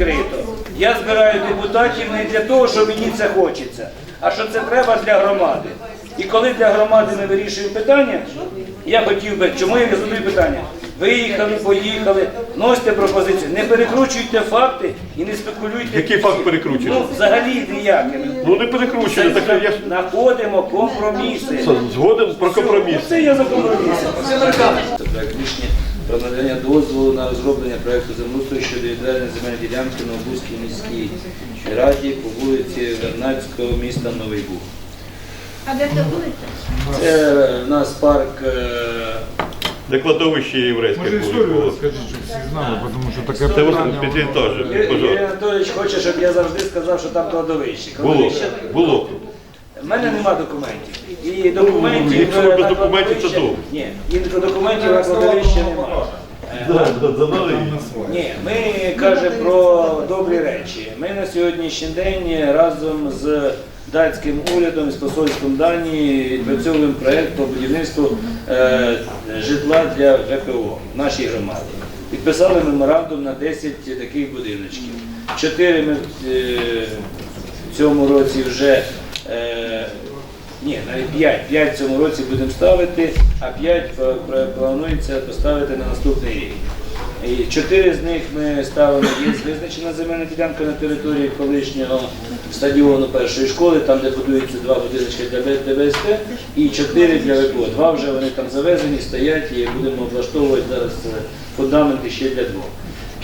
відкрито. Я збираю депутатів не для того, що мені це хочеться, а що це треба для громади. І коли для громади ми вирішуємо питання, я хотів би, чому я не задаю питання? Виїхали, поїхали, носите пропозиції, не перекручуйте факти і не спекулюйте. Який факт перекручуєш? Ну, взагалі ніякими. Ну не перекручує, так я Знаходимо компроміси. згоден про компроміс. Це я за компроміси. Це рішення про надання дозволу на розроблення проекту землеустрою щодо відведення земельної ділянки на Обузькій міській раді по вулиці Вернадського міста Новий Буг. А де це вулиця? Це в нас парк. е, Де кладовище єврейське Може історію розкажіть, щоб всі знали, тому що таке Це питання. воно- етажем, Юрій Юрій. Анатолійович хоче, щоб я завжди сказав, що там кладовище. Було, було. У мене нема документів. І документів Ну, якщо ви е, без на документів, то кладовище-. Ні, і документів на кладовище немає. Ні, ми кажемо про добрі речі. Ми на сьогоднішній день разом з датським урядом і з посольством Данії відпрацьовуємо проєкт по будівництву е, житла для ВПО в нашій громаді. Підписали меморандум на 10 таких будиночків. Чотири ми е, в цьому році вже. Е, ні, навіть 5. 5 в цьому році будемо ставити, а 5 планується поставити на наступний рік. І чотири з них ми ставимо, є визначена земельна ділянка на території колишнього стадіону першої школи, там де будуються два будиночки для ДБСТ і чотири для ВПО. Два вже вони там завезені, стоять і будемо облаштовувати зараз е, фундаменти ще для двох.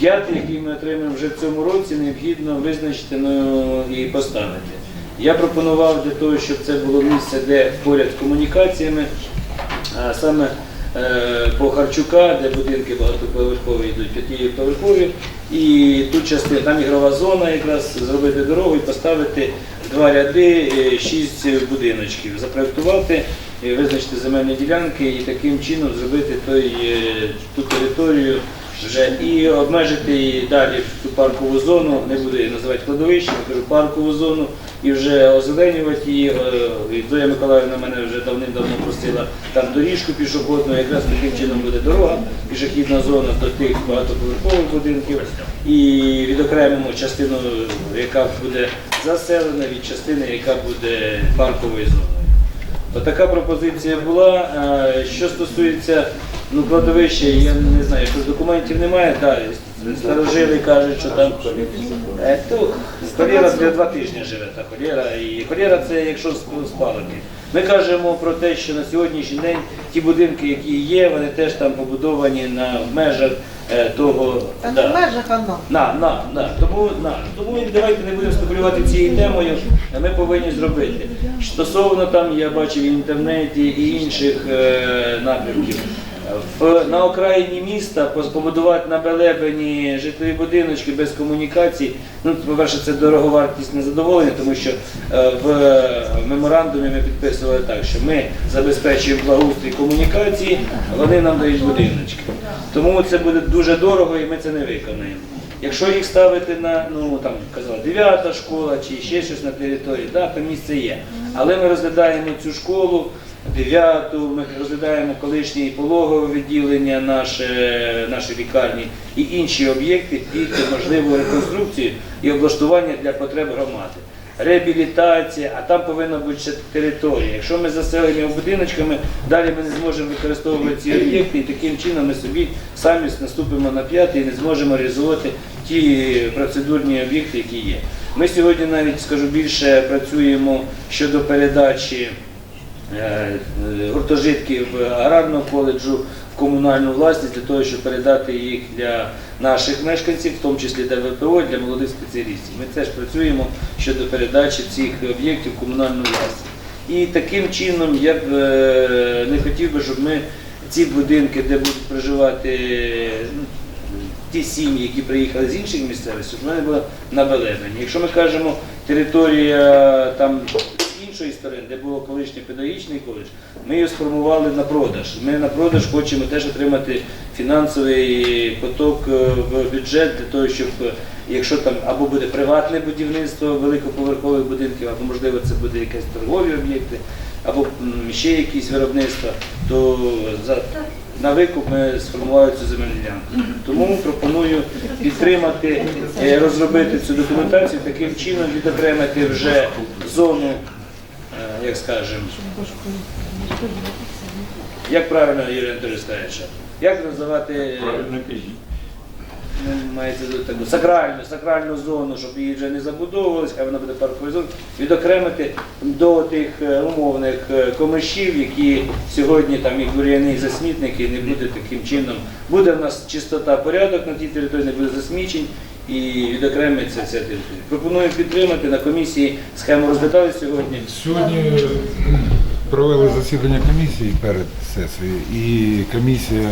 П'ятий, який ми отримаємо вже в цьому році, необхідно визначити ну, і поставити. Я пропонував для того, щоб це було місце, де поряд з комунікаціями, саме е, по Харчука, де будинки багатоповерхові йдуть, п'ятиповерхові, і тут частина, там ігрова зона, якраз зробити дорогу і поставити два ряди, е, шість будиночків, запроектувати, е, визначити земельні ділянки і таким чином зробити той, ту територію вже і обмежити її далі в ту паркову зону, не буду її називати кладовищем, кажу паркову зону, і вже озеленювати її. Е, Зоя Миколаївна мене вже давним-давно просила там доріжку пішохідну, якраз таким чином буде дорога, пішохідна зона до тих багатоповерхових будинків. І відокремимо частину, яка буде заселена від частини, яка буде парковою зоною. Отака пропозиція була. Е, Що стосується ну, кладовища, я не знаю, що документів немає, так, старожили кажуть, що там Е, то холера для два тижні живе та холера. І холера це якщо сп- спалити. Ми кажемо про те, що на сьогоднішній день ті будинки, які є, вони теж там побудовані на в межах е, того. Та да. в межах воно. На, на, на. Тому, на. Тому давайте не будемо спекулювати цією темою. Ми повинні зробити. Стосовно там, я бачив в інтернеті і інших е, напрямків. В, на окраїні міста побудувати на Белебені житлові будиночки без комунікацій. Ну, по-перше, це дороговартісне задоволення, тому що е, в меморандумі ми підписували так, що ми забезпечуємо благоустрій комунікації, вони нам дають будиночки. Тому це буде дуже дорого і ми це не виконаємо. Якщо їх ставити на, ну там казала, 9 школа чи ще щось на території, да, то місце є. Але ми розглядаємо цю школу, 9, ми розглядаємо колишнє пологове відділення, наше, наші лікарні і інші об'єкти під можливу реконструкцію і облаштування для потреб громади. Реабілітація, а там повинна бути ще територія. Якщо ми заселимо будиночками, далі ми не зможемо використовувати ці об'єкти, і таким чином ми собі самі наступимо на п'ятий і не зможемо реалізувати ті процедурні об'єкти, які є. Ми сьогодні навіть скажу більше працюємо щодо передачі гуртожитків аграрного коледжу в комунальну власність для того, щоб передати їх для наших мешканців, в тому числі для ВПО, для молодих спеціалістів. Ми теж працюємо щодо передачі цих об'єктів в комунальну власність. І таким чином я б е, не хотів би, щоб ми ці будинки, де будуть проживати ну, ті сім'ї, які приїхали з інших місцевостей, щоб вони були на Белебені. Якщо ми кажемо територія там іншої сторони, де було колишній педагогічний коледж, ми його сформували на продаж. Ми на продаж хочемо теж отримати фінансовий поток е, в бюджет для того, щоб е, якщо там або буде приватне будівництво великоповерхових будинків, або можливо це буде якісь торгові об'єкти, або ще якісь виробництва, то за на викуп ми сформували цю земельну. Тому пропоную підтримати, е, розробити цю документацію таким чином, відокремити вже зону, як скажемо, як правильно Юрій Анатолійович скаже, як називати е. Ну, мається таку сакральну, сакральну зону, щоб її вже не забудовувалась, хай вона буде парковою зоною, відокремити до тих е, умовних е, комишів, які сьогодні там і бур'яни, і засмітники, не буде таким чином. Буде в нас чистота, порядок на тій території, не буде засмічень і відокремиться ця територія. Пропоную підтримати на комісії схему розглядали сьогодні. Сьогодні е, провели засідання комісії перед сесією, і комісія,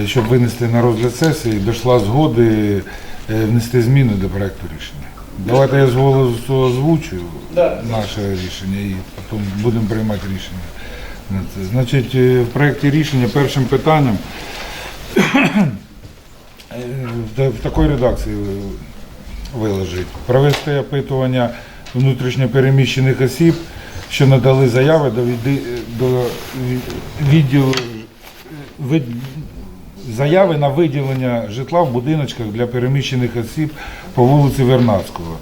е, щоб винести на розгляд сесії, дійшла згоди е, внести зміни до проекту рішення. Давайте я з голосу озвучу Да. наше рішення і потім будемо приймати рішення. Значить, в проєкті рішення першим питанням в- в такій редакції виложить. Провести опитування внутрішньопереміщених осіб, що надали заяви до, до відділу вид- заяви на виділення житла в будиночках для переміщених осіб по вулиці Вернадського.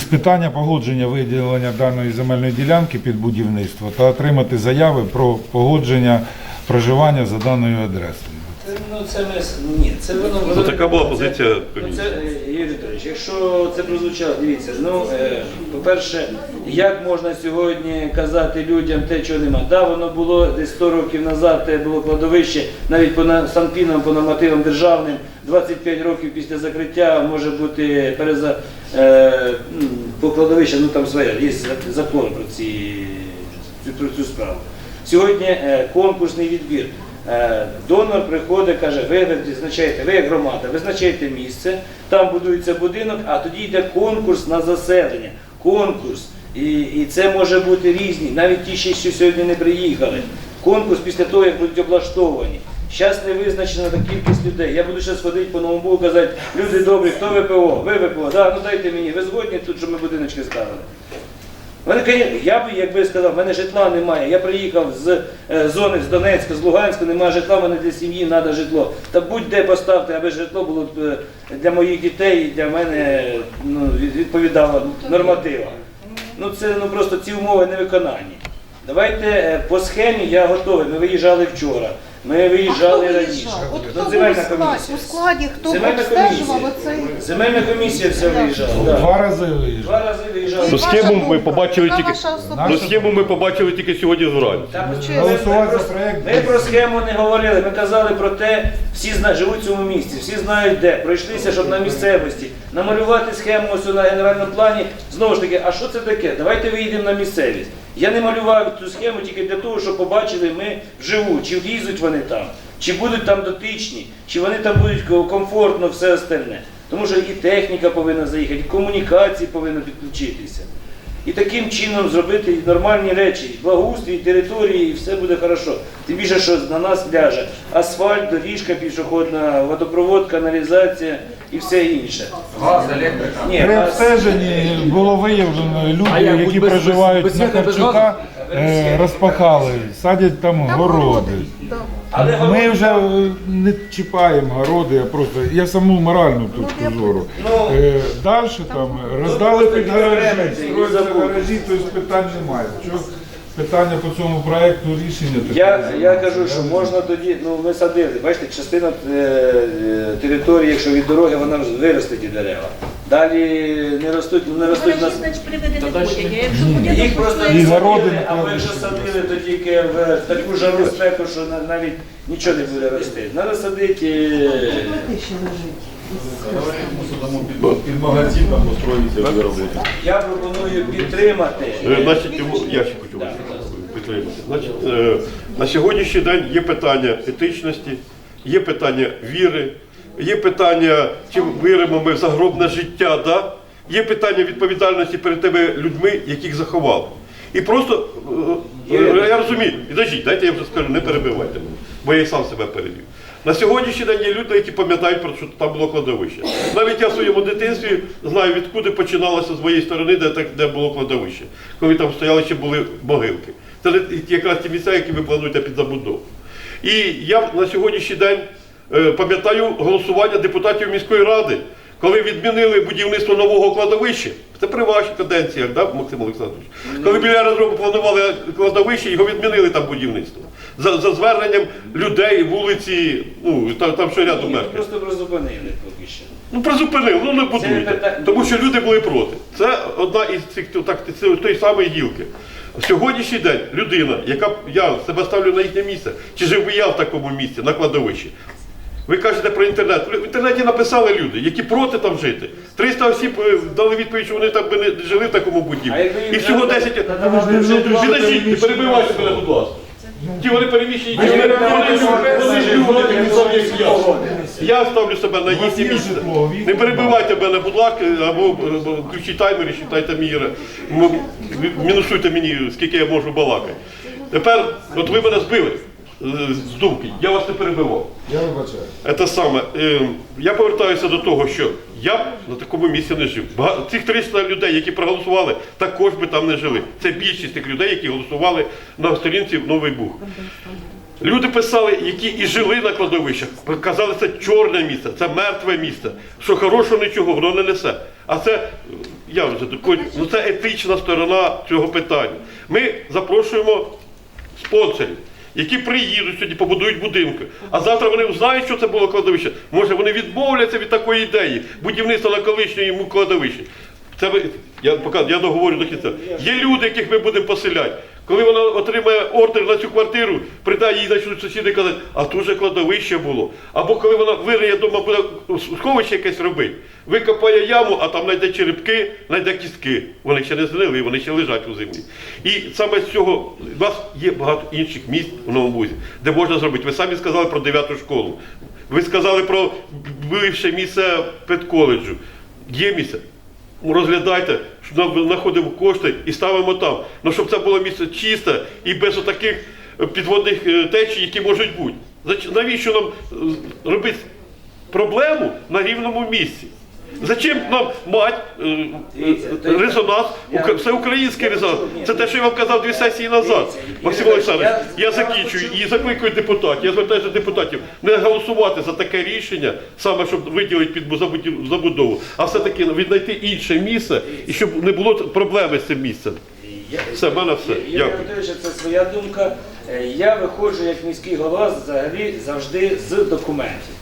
З питання погодження виділення даної земельної ділянки під будівництво та отримати заяви про погодження проживання за даною адресою. Ну, це ми, ні, це воно... Ну, така була позиція Ну, комісії. це, е, Юрій Вікторович, якщо це прозвучало, дивіться, ну, е, по-перше, як можна сьогодні казати людям те, чого нема? Да, воно було десь 100 років назад, те було кладовище, навіть по на- санпінам, по нормативам державним, 25 років після закриття може бути переза, е, м, по кладовищу, ну там своя, є за- закон про, ці, про цю справу. Сьогодні е, конкурсний відбір. Е, Донор приходить, каже, ви визначаєте, ви як громада, визначаєте місце, там будується будинок, а тоді йде конкурс на заселення. Конкурс. І, і це може бути різні, навіть ті, що сьогодні не приїхали. Конкурс після того, як будуть облаштовані. Зараз не визначена та кількість людей. Я буду зараз ходити по новому і казати, люди добрі, хто ВПО? Ви ВПО, да, ну дайте мені, ви згодні тут, щоб ми будиночки ставили. Мене, я б, якби сказав, в мене житла немає. Я приїхав з е, зони з Донецька, з Луганська, немає житла, в мене для сім'ї треба житло. Та будь-де поставте, аби житло було е, для моїх дітей і для мене ну, від- відповідало нормативам. Ну це ну просто ці умови не виконані. Давайте е, по схемі я готовий. Ми виїжджали вчора. Ми виїжджали раніше. От хто був земельна у складі, комісія. у складі, хто Земельна обстежував комісія. оцей? Земельна комісія вся виїжджала. да. Два рази виїжджав. Два рази виїжджали. Ну, Ваша схему ми побачили тільки- Ну, схему ми побачили тільки сьогодні зранку. Та, ми- Голосувати про- за проект Ми про схему не говорили. Ми казали про те, всі знають, живуть в цьому місці, всі знають де. Пройшлися, щоб на місцевості намалювати схему ось на генеральному плані. Знову ж таки, а що це таке? Давайте виїдемо на місцевість. Я не малював цю схему тільки для того, щоб побачили ми вживу, чи влізуть вони там, чи будуть там дотичні, чи вони там будуть комфортно, все остальне. Тому що і техніка повинна заїхати, і комунікації повинні підключитися. І таким чином зробити нормальні речі, благоустрій, території, і все буде хорошо. Тим більше, що на нас ляже асфальт, доріжка пішохідна, водопровод, каналізація і все інше. Газ, електрика. Ні, При газ- обстеженні було виявлено А люди, як, які будь без- проживають без на світла, без газу? е, розпахали, садять там Там городи. городи. Да. Але Ми вже е, не чіпаємо городи, а просто я саму моральну Ну, точку зору. Ну, Е, Далі там роздали під гаражі, строїться гаражі, тобто питань немає. Що питання по цьому проекту рішення? таке Я, я кажу, що можна тоді, ну ми садили, бачите, частина е, е, території, якщо від дороги, вона вже виросте ті дерева. Далі не ростуть, не ростуть нас. Їх просто не садили, а ми вже садили то тільки в таку жару спеку, що на- навіть нічого не буде рости. Треба садити. е, під, магазин там устроїться буде. Я пропоную підтримати. Е, Значить, його- я ще хочу вас підтримати. Значить, е, на сьогоднішній день є питання етичності, є питання віри, є питання, чи віримо ми в загробне життя, да? є питання відповідальності перед тими людьми, яких заховали. І просто, е, е, я розумію, підождіть, дайте я вже скажу, не перебивайте мене, бо я і сам себе перебив. На сьогоднішній день є люди, які пам'ятають про що там було кладовище. Навіть я в своєму дитинстві знаю, відкуди починалося з моєї сторони, де, так, де було кладовище. Коли там стояли ще були могилки. Це якраз ті місця, які ви плануєте під забудову. І я на сьогоднішній день пам'ятаю голосування депутатів міської ради, коли відмінили будівництво нового кладовища. Це при вашій каденціях, да, Максим Олександрович? Коли біля аеродрому планували кладовище, його відмінили там будівництво. За, за зверненням людей, вулиці, ну там, там що рядом мешкає. Просто призупинили поки що. Ну призупинив, ну не будуйте. Тому що люди були проти. Це одна із цих так, тої самої гілки. В сьогоднішній день людина, яка я себе ставлю на їхнє місце, чи жив би я в такому місці на кладовищі. Ви кажете про інтернет. В інтернеті написали люди, які проти там жити. 300 осіб е, дали відповідь, що вони там би не жили в такому будівлі. І всього надо- 10... надавати не перебивайте мене, будь ласка. Ті вони переміщені, ті вони вони люди, такі самі, як я. Я ставлю себе на їхнє місце. Не перебивайте мене, будь ласка, або включіть таймер і считайте мій мінусуйте мені, скільки я можу балакати. Тепер, от ви мене збили з думки, я вас не перебивав. Я вибачаю. Це саме. е, Я повертаюся до того, що я б на такому місці не жив. Цих 300 людей, які проголосували, також би там не жили. Це більшість тих людей, які голосували на сторінці Новий Буг. Люди писали, які і жили на кладовищах, казали, це чорне місце, це мертве місце, що хорошого нічого, воно не несе. А це, е, я вже ну це етична сторона цього питання. Ми запрошуємо спонсорів, які приїдуть сьогодні, побудують будинки. А завтра вони знають, що це було кладовище. Може вони відмовляться від такої ідеї будівництва на колишньому кладовищі. Це ви- я поки я договорю до кінця. Є люди, яких ми будемо поселяти. Коли вона отримає ордер на цю квартиру, прийде їй почнуть сусіди казати, а тут же кладовище було. Або коли вона вириє вдома, буде сховище якесь робити, викопає яму, а там знайде черепки, знайде кістки. Вони ще не згнили, вони ще лежать у землі. І саме з цього у нас є багато інших місць у Новому де можна зробити. Ви самі сказали про дев'яту школу. Ви сказали про бивше місце педколеджу. Є місце. Розглядайте, щоб знаходимо кошти і ставимо там. Ну, щоб це було місце чисте і без таких підводних е, течій, які можуть бути. Навіщо нам е, робити проблему на рівному місці? Зачем нам мати е, е, резонанс, всеукраїнський резонанс? Це те, що я вам казав дві сесії назад. Максим Олександрович, я- закінчую і закликаю депутатів. Я звертаюся до депутатів не голосувати за таке рішення, саме щоб виділити під забудову, а все-таки віднайти інше місце і щоб не було проблеми з цим місцем. Все, мене все. Дякую. Це своя думка. Е, Я виходжу як міський голова взагалі завжди з документів.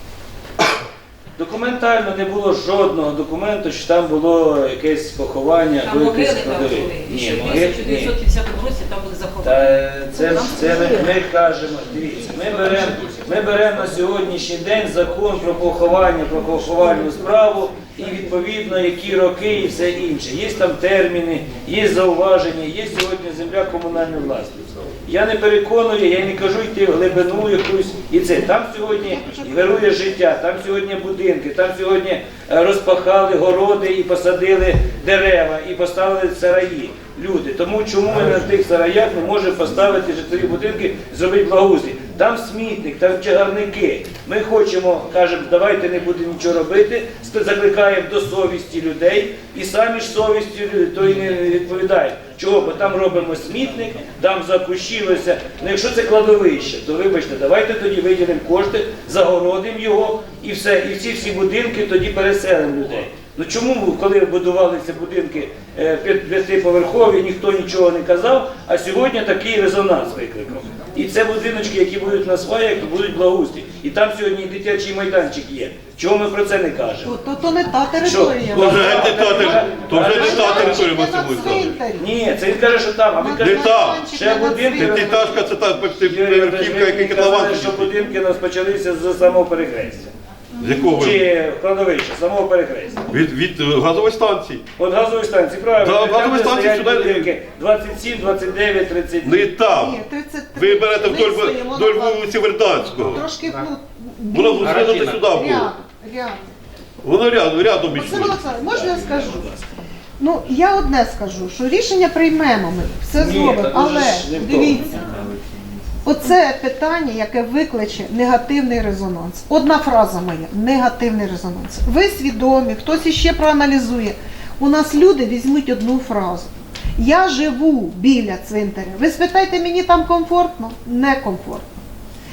Документально не було жодного документу, що там було якесь поховання Там або могили якесь там кладові. були. І ще в могили ні. 1950 році там були заховані. Та це ж це ми, ми кажемо, дивіться, ми беремо ми беремо на сьогоднішній день закон про поховання, про поховальну справу і відповідно які роки і все інше. Є там терміни, є зауваження, є сьогодні земля комунальної власності. Я не переконую, я не кажу йти в глибину якусь і це. Там сьогодні вирує життя, там сьогодні будинки, там сьогодні е, розпахали городи і посадили дерева, і поставили сараї. Люди. Тому чому ми на тих сараях не можемо поставити житлові будинки, зробити благоустрій? Там смітник, там чагарники. Ми хочемо, кажемо, давайте не будемо нічого робити, закликаємо до совісті людей і самі ж совістю люди то й не відповідають. Чого? Бо там робимо смітник, там закущилося. Ну якщо це кладовище, то вибачте, давайте тоді виділимо кошти, загородимо його і все, і всі всі будинки тоді переселимо людей. Ну чому, коли будувалися будинки е, п'ятиповерхові, ніхто нічого не казав, а сьогодні такий резонанс викликав. І це будиночки, які будуть на сваях, будуть благоустрій. І там сьогодні дитячий майданчик є. Чого ми про це не кажемо? То, то не та територія. Що? То вже не та територія, то вже не та територія, Ні, це він каже, що там, а ми Не там. майданчик, Ще будинки. П'ятиэтажка це та Юрій Анатолійович, верхівка, ви який казали, що будинки у нас почалися з самого перехрестя. З якого ви? Чи кладовища, самого перехрестя. Від, від е, газової станції. От газової станції, правильно? Да, Там, де станції стоять сюди- будинки 27, 29, 30. Не там. Ні, 33. Ви берете Ми вдоль, стоїмо вдоль на- вулиці Верданського. Трошки, ну, Воно звернути сюди було. Рядом, рядом. Воно рядом, рядом Максим йшло. Олександрович, можна я скажу? Ну, я одне скажу, що рішення приймемо ми, все Ні, зробимо, але ж не в дивіться, оце питання, яке викличе негативний резонанс. Одна фраза моя негативний резонанс. Ви свідомі, хтось іще проаналізує. У нас люди візьмуть одну фразу. Я живу біля цвинтаря. Ви спитайте, мені там комфортно? Некомфортно.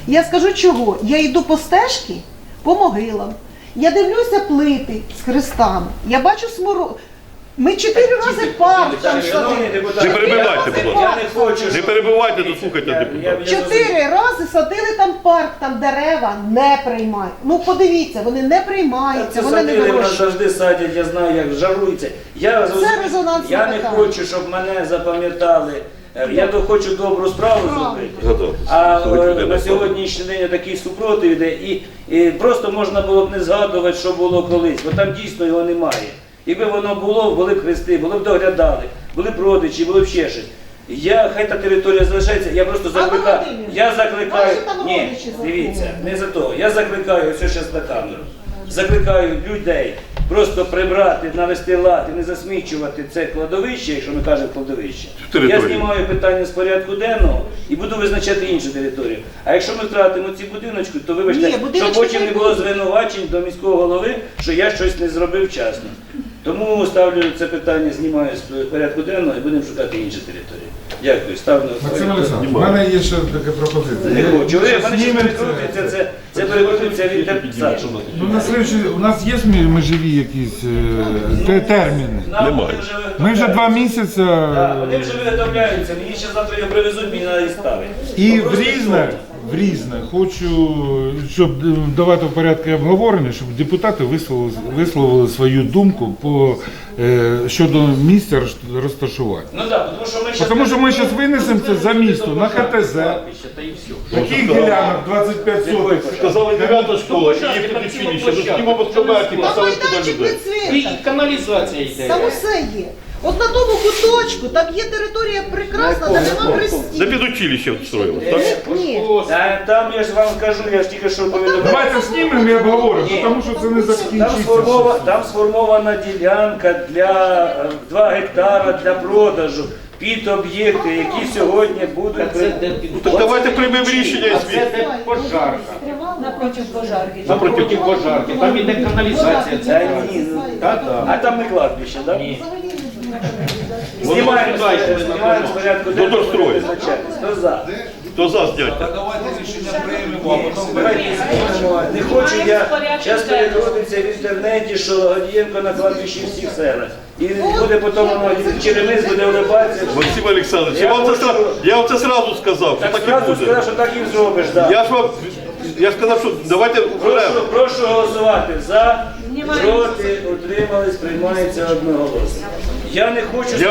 Я скажу чого. Я йду по стежці, по могилам. Я дивлюся плити з хрестами. Я бачу сморо. Ми чотири рази парк там шановні садили. депутати, Не перебивайте, будь ласка. Я не хочу, Не щоб- перебивайте, дослухайте Я- я- депутата. Чотири рази садили там парк, там дерева не приймають. Ну подивіться, вони не приймаються, Це вони не садили, нас вирощують. завжди садять, я знаю, як жарується. Я, зрозумів- резонансне я не питання. хочу, щоб мене запам'ятали. Е, Я до- хочу добру справу Правильно. зробити. Згадав. А е, на на сьогоднішній день такий супротив іде, і, і просто можна було б не згадувати, що було колись, бо там дійсно його немає. Якби воно було, були б хрести, були б доглядали, були б родичі, були б ще щось. Я хай та територія залишається, я просто закликаю. Володимир, Я закликаю. ваші там Ні, родичі дивіться, не за то. Я закликаю, ось зараз на камеру. Закликаю людей просто прибрати, навести лад і не засмічувати це кладовище, якщо ми кажемо кладовище. Територію. Я знімаю питання з порядку денного і буду визначати іншу територію. А якщо ми втратимо ці будиночки, то вибачте, Ні, щоб будиночки потім не не було звинувачень до міського голови, що я щось не зробив вчасно. Тому ставлю це питання, знімаю з порядку денного і будемо шукати інші території. Дякую, ставлю. Максим. Олександрович, у мене є ще така пропозиція. Не хочу. Ви, мене ще перекрутиться, це, це перекрутиться від. Ну, на слідчий- у нас є мі- межові якісь е, те- терміни. Нам Немає. вони вже Ми вже два місяці Так, Вони вже виготовляються, мені ще завтра його привезуть, мені треба їх ставити. і Ну, в різне, в різне хочу, щоб е, давати в порядку обговорення, щоб депутати висловили, висловили свою думку по, е, щодо місця роз- розташування. Ну так, тому що ми щас- Тому що ми зараз винесемо це за місто на ХТЗ. Таких ділянок 25 соток. Сказали дев'ята школа, і є підучилище. Ну скільки безкомерті Там поставити туди майданчик людей. І каналізація йде. Там усе є. От на тому куточку, там є територія прекрасна, де нема За хрестів. підучилище строїли, так? Ні. Та, там я ж вам кажу, я ж тільки що повідомляв. Давайте знімемо і обговоримо, тому що це не Там, закінчиться. сформова, там сформована ділянка для е, 2 гектара для продажу під об'єкти, які сьогодні будуть. Де Ну, Так давайте приймемо рішення і А це де пожарка. Напротив пожарки. Напроти пожарки. Там іде каналізація. Та ні, ну, Та да. а там не кладбище, так? Ні. Знімаємо, йде, знімаємо з порядку достроїть. визначатись. Хто за? Хто за зняття? Давайте рішення приймемо, а потім. Не хочу я, зараз перекрутиться в інтернеті, що Лагодієнко на кладбищі всіх селах. І буде потім воно Черемис буде улибатися. Максим Олександрович, я вам це сразу, я вам це сразу сказав, що Так так і зразу буде. сказав, що так і зробиш, так. Я ж вам, я ж сказав, що давайте Прошу, прошу голосувати за, проти, утримались, приймається одноголосно. Я не хочу Я